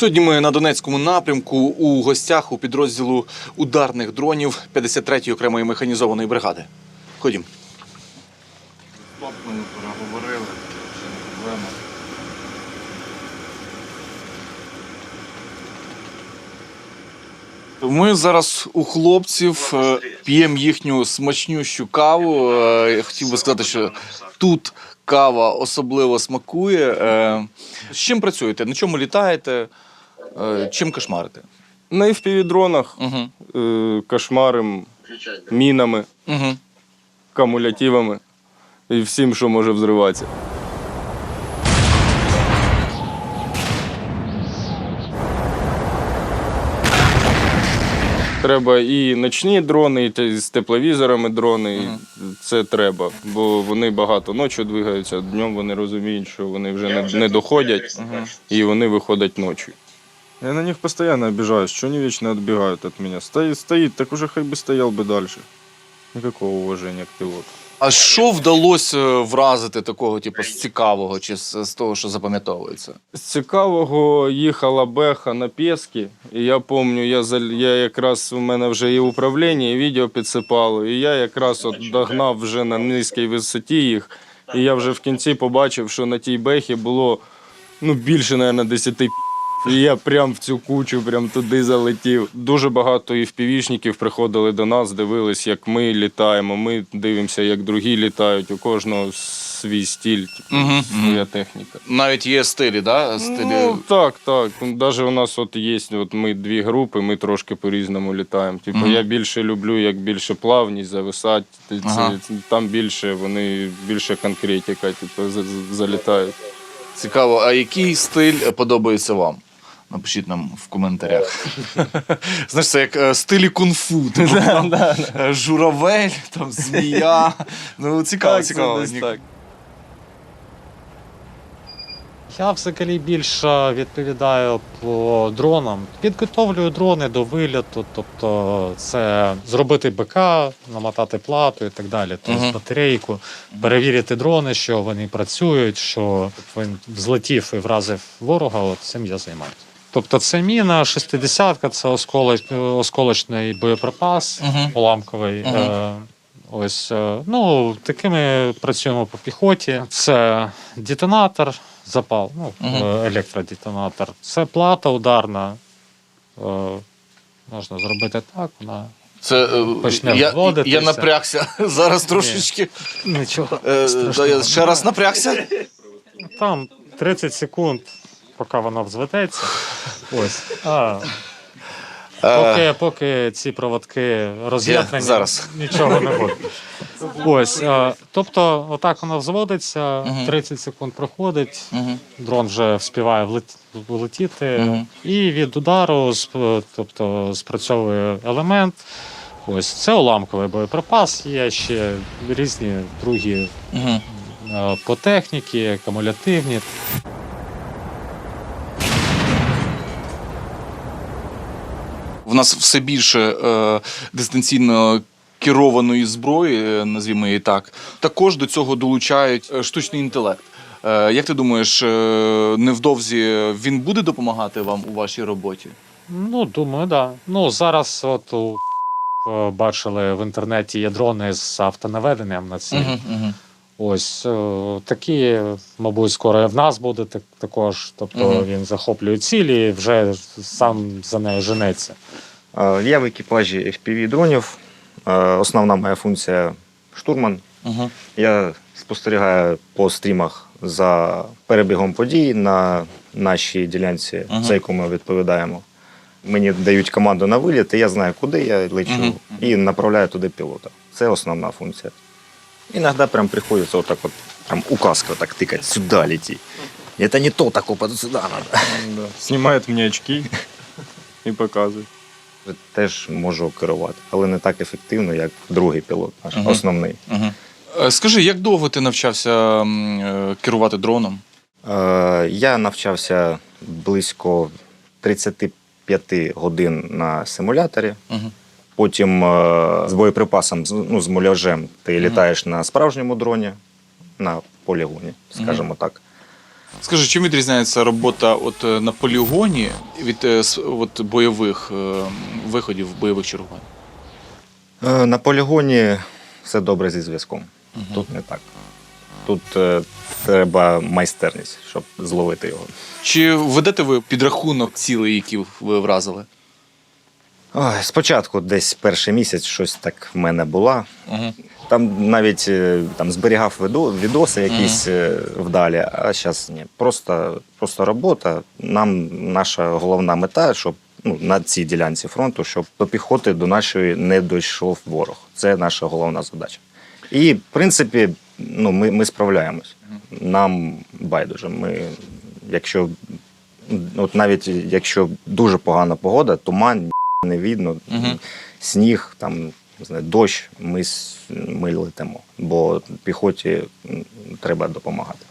Сьогодні ми на Донецькому напрямку у гостях у підрозділу ударних дронів 53-ї окремої механізованої бригади. Ходім. Хлопцями переговорили, ще не проблема. Ми зараз у хлопців е, п'ємо їхню смачнющу каву. Е, Я хотів би сказати, що тут кава особливо смакує. Е, З чим працюєте? На чому літаєте? Е, Чим кошмарите? На FPV-дронах Угу. е, кошмарим, мінами, Угу. кумулятивами і всім, що може взриватися. Треба і ночні дрони, і з тепловізорами дрони. і Це треба, бо вони багато ночі двигаються, днем вони розуміють, що вони вже не, не доходять, і вони виходять ночі. Я на них постоянно обижаюсь, что они вечно отбегают от меня. Стоит, стоит, так уже хоть бы стоял бы дальше. Никакого уважения к пилоту. А що вдалося вразити такого, типу, з цікавого чи з, з того, що запам'ятовується? З цікавого їхала Беха на Пєски, і я пам'ятаю, я, я якраз у мене вже і управління, і відео підсипало, і я якраз от догнав вже на низькій висоті їх, і я вже в кінці побачив, що на тій Бехі було ну, більше, мабуть, 10 пі***. І я прям в цю кучу, прям туди залетів. Дуже багато і впівішників приходили до нас, дивились, як ми літаємо. Ми дивимося, як другі літають. У кожного свій стиль, типу, Мгм, своя техніка. Навіть є стилі, да? стилі. Ну, так, так. Даже у нас от є от ми дві групи, ми трошки по-різному літаємо. Типу, Мгм. я більше люблю, як більше плавність, зависати. Це, Ага. Там більше вони більше конкретика, типу, за- за- залітають. Цікаво, а який стиль подобається вам? Напишіть нам в коментарях. Знаєш, це як е, стилі кунг-фу. Типу, е, журавель, там, змія. Ну, цікаво, цікаво. Я взагалі більше відповідаю по дронам. Підготовлюю дрони до виліту, тобто це зробити БК, намотати плату і так далі. Тобто Мгм. батарейку, перевірити дрони, що вони працюють, що він злетів і вразив ворога. От цим я займаюся. Тобто це міна 60-ка, це осколоч, осколочний боєприпас Мгм. уламковий. Мгм. Е, Ось е, ну такими працюємо по піхоті. Це детонатор, запал, ну Мгм. е, електродетонатор. Це плата ударна. Е, Можна зробити так, вона Це, е, Почне я, я напрягся зараз трошечки. нічого. Е, да, я ще раз напрягся. Там 30 секунд, поки вона взведеться. Ось. А, поки, поки ці проводки роз'єднані, зараз. нічого не буде. Ось. е, Тобто, отак воно взводиться, 30 секунд проходить, дрон вже вспіває влетіти, і від удару тобто, спрацьовує елемент. Ось це уламковий боєприпас, є ще різні другі по техніці, кумулятивні. В нас все більше е, дистанційно керованої зброї, е, назвімо її так. Також до цього долучають е, штучний інтелект. Е, як ти думаєш, е, невдовзі він буде допомагати вам у вашій роботі? Ну, думаю, да. Ну, зараз от у е, бачили в інтернеті є дрони з автонаведенням на ціль. Мгм. Ось е, такі, мабуть, скоро і в нас буде так, також. Тобто Мгм. він захоплює цілі і вже сам за нею женеться. Е, Я в екіпажі FPV дронів. Е, Основна моя функція штурман. Мгм. Я спостерігаю по стрімах за перебігом подій на нашій ділянці, Мгм. за яку ми відповідаємо. Мені дають команду на виліт, і я знаю, куди я лечу, Мгм. і направляю туди пілота. Це основна функція. Іноді прям приходиться отак от, прям указка так тикати, сюди лети. Это не то, так опа, сюди надо. Да. Знімає мені очки і показує. Теж можу керувати, але не так ефективно, як другий пілот, наш Мгм. основний. Е, Скажи, як довго ти навчався м, е, керувати дроном? Е, Я навчався близько 35 годин на симуляторі. Мгм. Потім е, з боєприпасом, з- ну, з муляжем, ти літаєш на справжньому дроні, на полігоні, скажімо так. Скажи, чим відрізняється робота от е, на полігоні від е, от, бойових виходів, бойових чергувань? На полігоні все добре зі зв'язком. Тут не так. Тут е, треба майстерність, щоб зловити його. Чи ведете ви підрахунок цілей, які ви вразили? Ой, спочатку, десь перший місяць, щось так в мене була. Угу. Там навіть е, там зберігав відо- відоси якісь е, вдалі, а зараз ні. Просто, просто робота. Нам наша головна мета, щоб ну, на цій ділянці фронту, щоб до піхоти до нашої не дійшов ворог. Це наша головна задача. І, в принципі, ну, ми, ми справляємось. Нам байдуже. Ми, якщо, от навіть якщо дуже погана погода, туман, не видно, Угу. сніг, там, не знаю, дощ, ми, ми летимо. Бо піхоті треба допомагати.